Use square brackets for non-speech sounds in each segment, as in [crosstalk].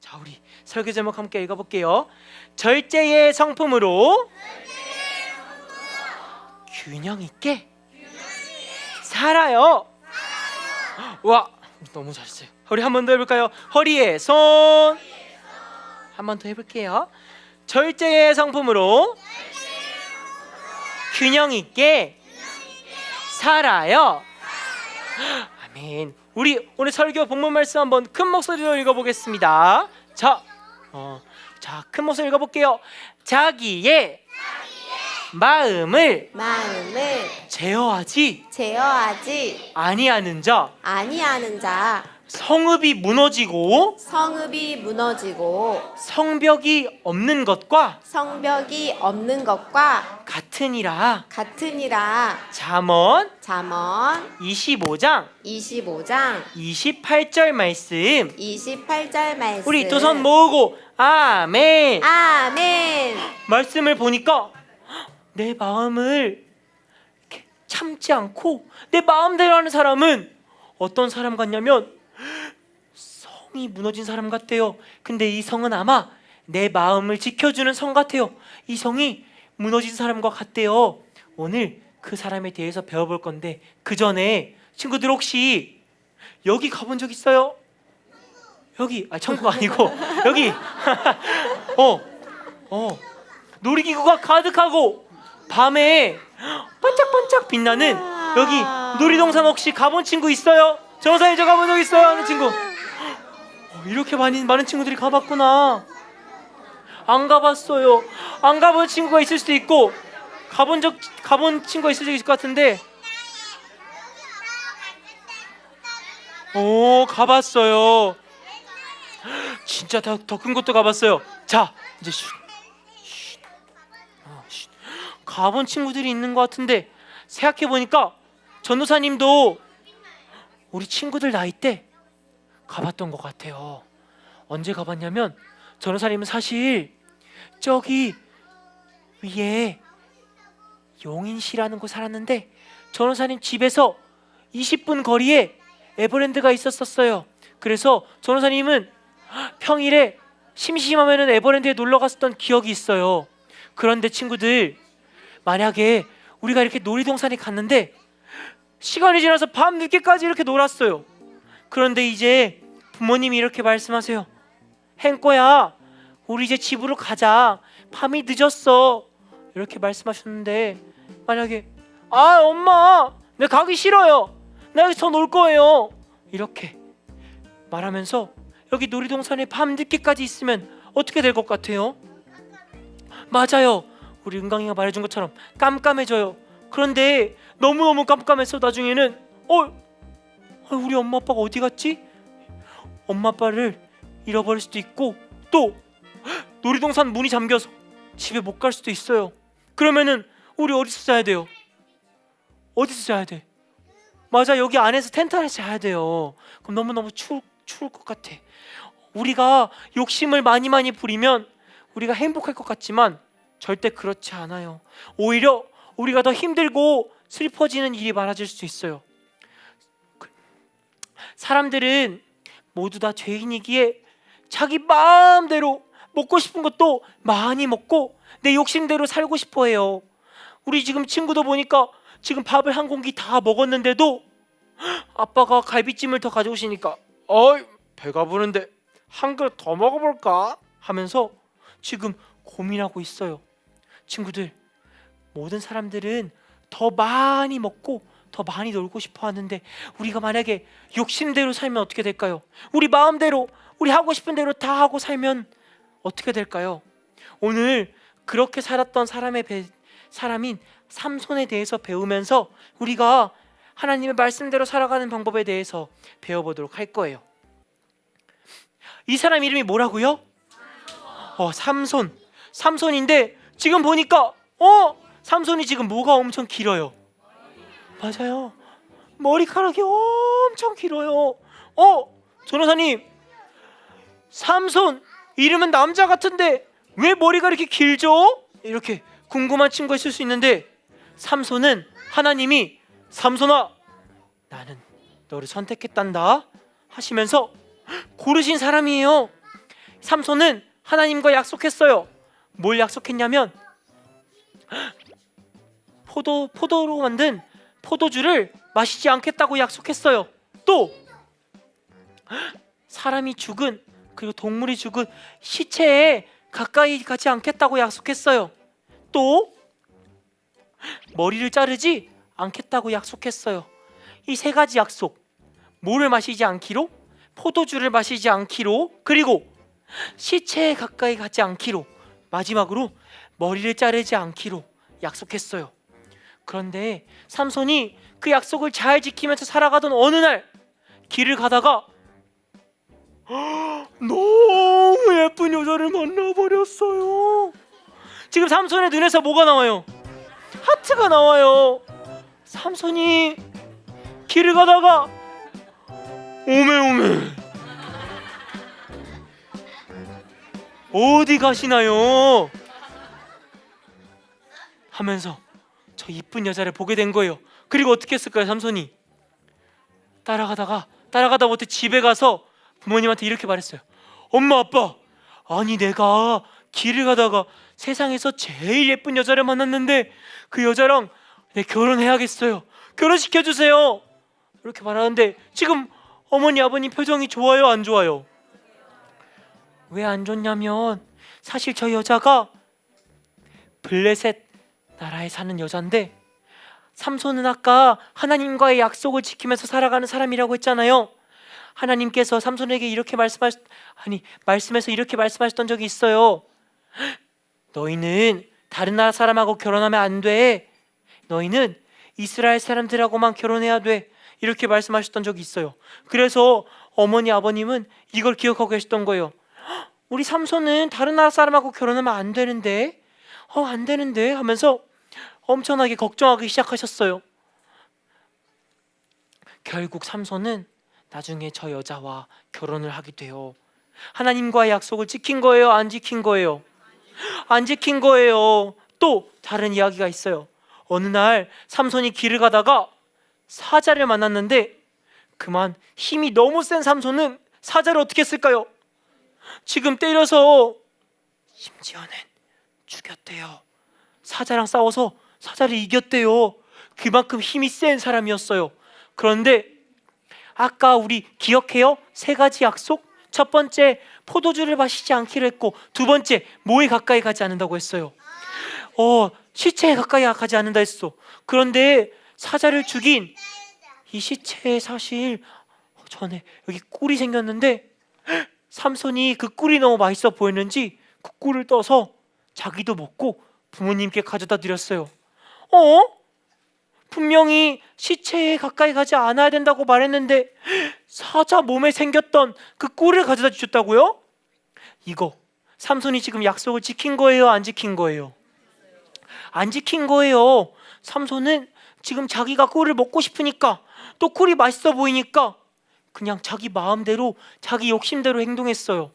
자, 우리 설교 제목 함께 읽어볼게요. 절제의 성품으로 균형 있게 살아요. 와, 너무 잘했어요. 우리 한 번 더 해볼까요? 허리에 손. 한번 더 해볼게요. 절제의 성품으로 균형 있게 살아요. 아 멘. 우리 오늘 설교 본문 말씀 한번 큰 목소리로 읽어보겠습니다. 자, 어, 자, 큰 목소리 읽어볼게요. 자기의 마음을 마음을 제어하지 제어하지 아니하는 자, 아니하는 자 성읍이 무너지고 성읍이 무너지고 성벽이 없는 것과 성벽이 없는 것과 같으니라. 같으니라 잠언 잠언 25장 25장 28절 말씀. 28절 말씀 우리 두 손 모으고 아멘. 아멘 말씀을 보니까 내 마음을 참지 않고 내 마음대로 하는 사람은 어떤 사람 같냐면 성이 무너진 사람 같대요. 근데 이 성은 아마 내 마음을 지켜주는 성 같아요. 이 성이 무너진 사람과 같대요. 오늘 그 사람에 대해서 배워볼 건데 그 전에 친구들 혹시 여기 가본 적 있어요? 여기 아 천국 아니고 [laughs] 여기 [laughs] 어 어. 놀이기구가 가득하고 밤에 반짝반짝 빛나는 여기 놀이동산 혹시 가본 친구 있어요? 정사에 저 가본 적 있어요? 하는 친구 어, 이렇게 많이 많은 친구들이 가봤구나. 안 가봤어요. 안 가본 친구가 있을 수도 있고 가본 적 가본 친구가 있을 수 있을 것 같은데. 오 가봤어요. 진짜 더 큰 곳도 가봤어요. 자 이제 쉿. 어, 쉿. 가본 친구들이 있는 것 같은데 생각해 보니까 전도사님도 우리 친구들 나이 때 가봤던 것 같아요. 언제 가봤냐면 전도사님은 사실 저기 위에 용인시라는 곳 살았는데 전도사님 집에서 20분 거리에 에버랜드가 있었었어요. 그래서 전도사님은 평일에 심심하면은 에버랜드에 놀러 갔었던 기억이 있어요. 그런데 친구들 만약에 우리가 이렇게 놀이동산에 갔는데 시간이 지나서 밤 늦게까지 이렇게 놀았어요. 그런데 이제 부모님이 이렇게 말씀하세요. 행거야, 우리 이제 집으로 가자. 밤이 늦었어. 이렇게 말씀하셨는데 만약에 아 엄마, 내가 가기 싫어요. 나 여기서 놀 거예요. 이렇게 말하면서 여기 놀이동산에 밤 늦게까지 있으면 어떻게 될 것 같아요? 맞아요. 우리 은강이가 말해준 것처럼 깜깜해져요. 그런데 너무너무 깜깜해서 나중에는 어, 아, 우리 엄마 아빠가 어디 갔지? 엄마 아빠를 잃어버릴 수도 있고 또 놀이동산 문이 잠겨서 집에 못 갈 수도 있어요. 그러면은 우리 어디서 자야 돼요? 어디서 자야 돼? 맞아 여기 안에서 텐트 안에서 자야 돼요. 그럼 너무 너무 추울, 추울 것 같아. 우리가 욕심을 많이 많이 부리면 우리가 행복할 것 같지만 절대 그렇지 않아요. 오히려 우리가 더 힘들고 슬퍼지는 일이 많아질 수 있어요. 그- 사람들은 모두 다 죄인이기에 자기 마음대로 먹고 싶은 것도 많이 먹고 내 욕심대로 살고 싶어 해요. 우리 지금 친구도 보니까 지금 밥을 한 공기 다 먹었는데도 아빠가 갈비찜을 더 가져오시니까 어이 배가 부른데 한 그릇 더 먹어볼까 하면서 지금 고민하고 있어요. 친구들 모든 사람들은 더 많이 먹고 더 많이 놀고 싶어 하는데 우리가 만약에 욕심대로 살면 어떻게 될까요? 우리 마음대로 우리 하고 싶은 대로 다 하고 살면 어떻게 될까요? 오늘 그렇게 살았던 사람의 배, 사람인 삼손에 대해서 배우면서 우리가 하나님의 말씀대로 살아가는 방법에 대해서 배워보도록 할 거예요. 이 사람 이름이 뭐라고요? 어, 삼손. 삼손인데 지금 보니까 어, 삼손이 지금 뭐가 엄청 길어요. 맞아요. 머리카락이 엄청 길어요. 어, 전호사님. 삼손 이름은 남자 같은데 왜 머리가 이렇게 길죠? 이렇게 궁금한 친구가 있을 수 있는데 삼손은 하나님이 삼손아 나는 너를 선택했단다 하시면서 고르신 사람이에요. 삼손은 하나님과 약속했어요. 뭘 약속했냐면 포도 포도로 만든 포도주를 마시지 않겠다고 약속했어요. 또 사람이 죽은 그리고 동물이 죽은 시체에 가까이 가지 않겠다고 약속했어요. 또 머리를 자르지 않겠다고 약속했어요. 이 세 가지 약속. 물을 마시지 않기로, 포도주를 마시지 않기로, 그리고 시체에 가까이 가지 않기로, 마지막으로 머리를 자르지 않기로 약속했어요. 그런데 삼손이 그 약속을 잘 지키면서 살아가던 어느 날 길을 가다가 너무 예쁜 여자를 만나버렸어요. 지금 삼손의 눈에서 뭐가 나와요? 하트가 나와요. 삼손이 길을 가다가 오메 오메 어디 가시나요? 하면서 저 이쁜 여자를 보게 된 거예요. 그리고 어떻게 했을까요, 삼손이? 따라가다가 따라가다 못해 집에 가서 부모님한테 이렇게 말했어요. 엄마 아빠, 아니 내가 길을 가다가 세상에서 제일 예쁜 여자를 만났는데 그 여자랑 내 결혼해야겠어요. 결혼시켜 주세요. 이렇게 말하는데 지금 어머니 아버님 표정이 좋아요, 안 좋아요? 왜 안 좋냐면 사실 저 여자가 블레셋 나라에 사는 여잔데 삼손은 아까 하나님과의 약속을 지키면서 살아가는 사람이라고 했잖아요. 하나님께서 삼손에게 이렇게 말씀하셨 아니 말씀해서 이렇게 말씀하셨던 적이 있어요. 너희는 다른 나라 사람하고 결혼하면 안 돼. 너희는 이스라엘 사람들하고만 결혼해야 돼. 이렇게 말씀하셨던 적이 있어요. 그래서 어머니 아버님은 이걸 기억하고 계셨던 거예요. "헉, 우리 삼손은 다른 나라 사람하고 결혼하면 안 되는데, 어 안 되는데 하면서 엄청나게 걱정하기 시작하셨어요. 결국 삼손은 나중에 저 여자와 결혼을 하게 돼요. 하나님과의 약속을 지킨 거예요? 안 지킨 거예요? 안 지킨 거예요. 또 다른 이야기가 있어요. 어느 날 삼손이 길을 가다가 사자를 만났는데 그만 힘이 너무 센 삼손은 사자를 어떻게 했을까요? 지금 때려서 심지어는 죽였대요. 사자랑 싸워서 사자를 이겼대요. 그만큼 힘이 센 사람이었어요. 그런데 아까 우리 기억해요? 세 가지 약속? 첫 번째 포도주를 마시지 않기로 했고 두 번째 뭐에 가까이 가지 않는다고 했어요. 어 시체에 가까이 가지 않는다 했어. 그런데 사자를 죽인 이 시체에 사실 전에 여기 꿀이 생겼는데 삼손이 그 꿀이 너무 맛있어 보였는지 그 꿀을 떠서 자기도 먹고 부모님께 가져다 드렸어요. 어? 분명히 시체에 가까이 가지 않아야 된다고 말했는데 사자 몸에 생겼던 그 꿀을 가져다 주셨다고요? 이거 삼손이 지금 약속을 지킨 거예요, 안 지킨 거예요? 안 지킨 거예요. 삼손은 지금 자기가 꿀을 먹고 싶으니까 또 꿀이 맛있어 보이니까 그냥 자기 마음대로 자기 욕심대로 행동했어요.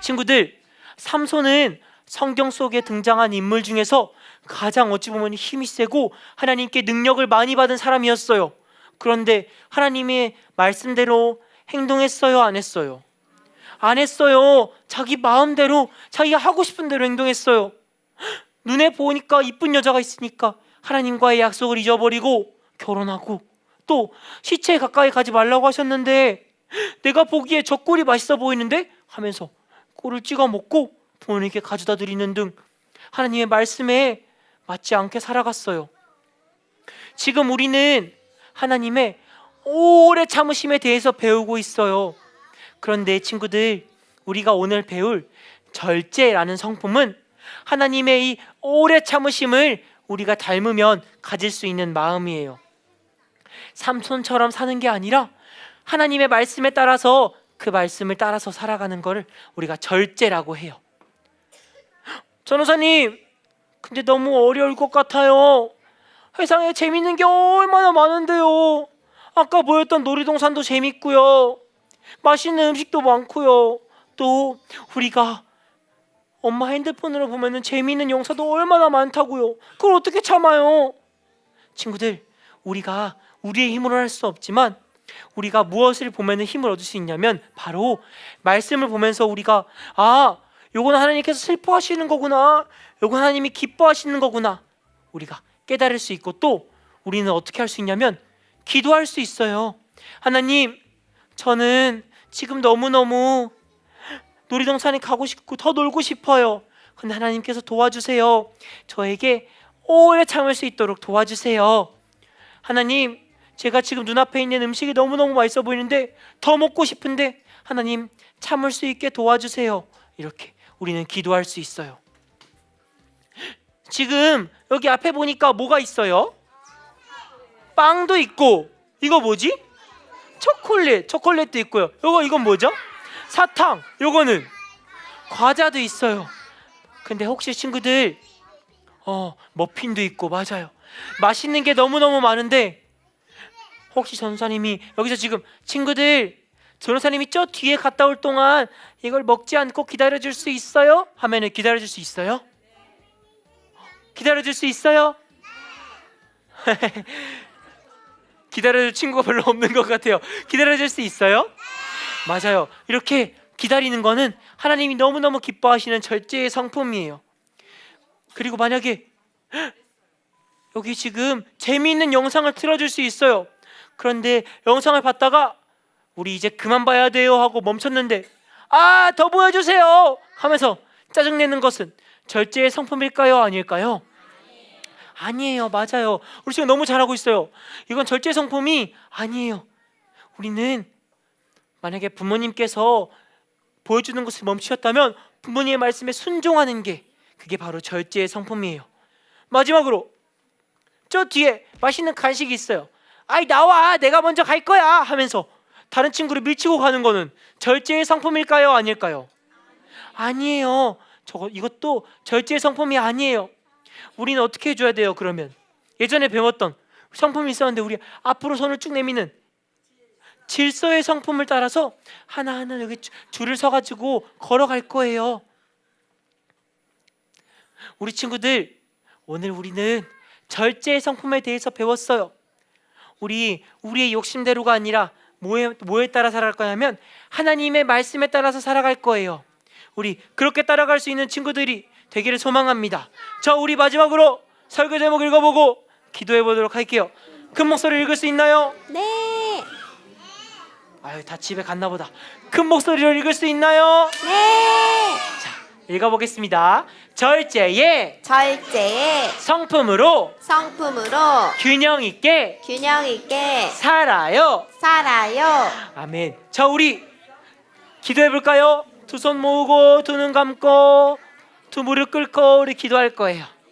친구들, 삼손은 성경 속에 등장한 인물 중에서 가장 어찌 보면 힘이 세고 하나님께 능력을 많이 받은 사람이었어요. 그런데 하나님의 말씀대로 행동했어요, 안 했어요? 안 했어요. 자기 마음대로 자기가 하고 싶은 대로 행동했어요. 눈에 보니까 이쁜 여자가 있으니까 하나님과의 약속을 잊어버리고 결혼하고 또 시체에 가까이 가지 말라고 하셨는데 내가 보기에 저 꿀이 맛있어 보이는데 하면서 꿀을 찍어 먹고 부모님께 가져다 드리는 등 하나님의 말씀에 맞지 않게 살아갔어요. 지금 우리는 하나님의 오래 참으심에 대해서 배우고 있어요. 그런데 친구들, 우리가 오늘 배울 절제라는 성품은 하나님의 이 오래 참으심을 우리가 닮으면 가질 수 있는 마음이에요. 삼손처럼 사는 게 아니라 하나님의 말씀에 따라서 그 말씀을 따라서 살아가는 것을 우리가 절제라고 해요. 전호사님, 근데 너무 어려울 것 같아요. 세상에 재밌는 게 얼마나 많은데요. 아까 보였던 놀이동산도 재밌고요. 맛있는 음식도 많고요. 또 우리가 엄마 핸드폰으로 보면은 재미있는 영상도 얼마나 많다고요. 그걸 어떻게 참아요? 친구들, 우리가 우리의 힘으로 할 수 없지만 우리가 무엇을 보면 힘을 얻을 수 있냐면 바로 말씀을 보면서 우리가 아, 요건 하나님께서 슬퍼하시는 거구나. 요건 하나님이 기뻐하시는 거구나. 우리가 깨달을 수 있고 또 우리는 어떻게 할 수 있냐면 기도할 수 있어요. 하나님, 저는 지금 너무너무 놀이동산에 가고 싶고 더 놀고 싶어요. 근데 하나님께서 도와주세요. 저에게 오래 참을 수 있도록 도와주세요. 하나님, 제가 지금 눈앞에 있는 음식이 너무너무 맛있어 보이는데 더 먹고 싶은데 하나님 참을 수 있게 도와주세요. 이렇게 우리는 기도할 수 있어요. 지금 여기 앞에 보니까 뭐가 있어요? 빵도 있고 이거 뭐지? 초콜릿, 초콜릿도 있고요. 이거 이건 뭐죠? 사탕. 요거는 과자도 있어요. 근데 혹시 친구들 어, 머핀도 있고 맞아요. 맛있는 게 너무너무 많은데 혹시 전사님이 여기서 지금 친구들 전사님이 저 뒤에 갔다 올 동안 이걸 먹지 않고 기다려 줄 수 있어요? 하면은 기다려 줄 수 있어요? 기다려 줄 수 있어요? [laughs] 기다려 줄 친구가 별로 없는 것 같아요. 기다려 줄 수 있어요? 맞아요. 이렇게 기다리는 거는 하나님이 너무너무 기뻐하시는 절제의 성품이에요. 그리고 만약에 헉, [gasps] 여기 지금 재미있는 영상을 틀어줄 수 있어요. 그런데 영상을 봤다가 우리 이제 그만 봐야 돼요 하고 멈췄는데 아 더 보여주세요. 하면서 짜증내는 것은 절제의 성품일까요? 아닐까요? 아니에요. 맞아요. 우리 지금 너무 잘하고 있어요. 이건 절제 성품이 아니에요. 우리는 만약에 부모님께서 보여주는 것을 멈추셨다면 부모님의 말씀에 순종하는 게 그게 바로 절제의 성품이에요. 마지막으로 저 뒤에 맛있는 간식이 있어요. 아이 나와. 내가 먼저 갈 거야. 하면서 다른 친구를 밀치고 가는 거는 절제의 성품일까요 아닐까요? 아니에요. 저거 이것도 절제의 성품이 아니에요. 우리는 어떻게 해줘야 돼요 그러면 예전에 배웠던 성품이 있었는데 우리 앞으로 손을 쭉 내미는 질서의 성품을 따라서 하나하나 여기 줄- 줄을 서가지고 걸어갈 거예요. 우리 친구들 오늘 우리는 절제의 성품에 대해서 배웠어요. 우리 우리의 욕심대로가 아니라 뭐에 뭐에 따라 살아갈 거냐면 하나님의 말씀에 따라서 살아갈 거예요. 우리 그렇게 따라갈 수 있는 친구들이 되기를 소망합니다. 저 우리 마지막으로 설교 제목 읽어보고 기도해 보도록 할게요. 큰 목소리 읽을 수 있나요? 네. 아유 다 집에 갔나 보다. 큰 목소리로 읽을 수 있나요? 네. 자 읽어보겠습니다. 절제의 절제의 성품으로 성품으로 균형 있게 균형 있게 살아요. 살아요. 아멘. 자, 우리 기도해 볼까요? 두 손 모으고 두 눈 감고 두 무릎 꿇고 우리 기도할 거예요.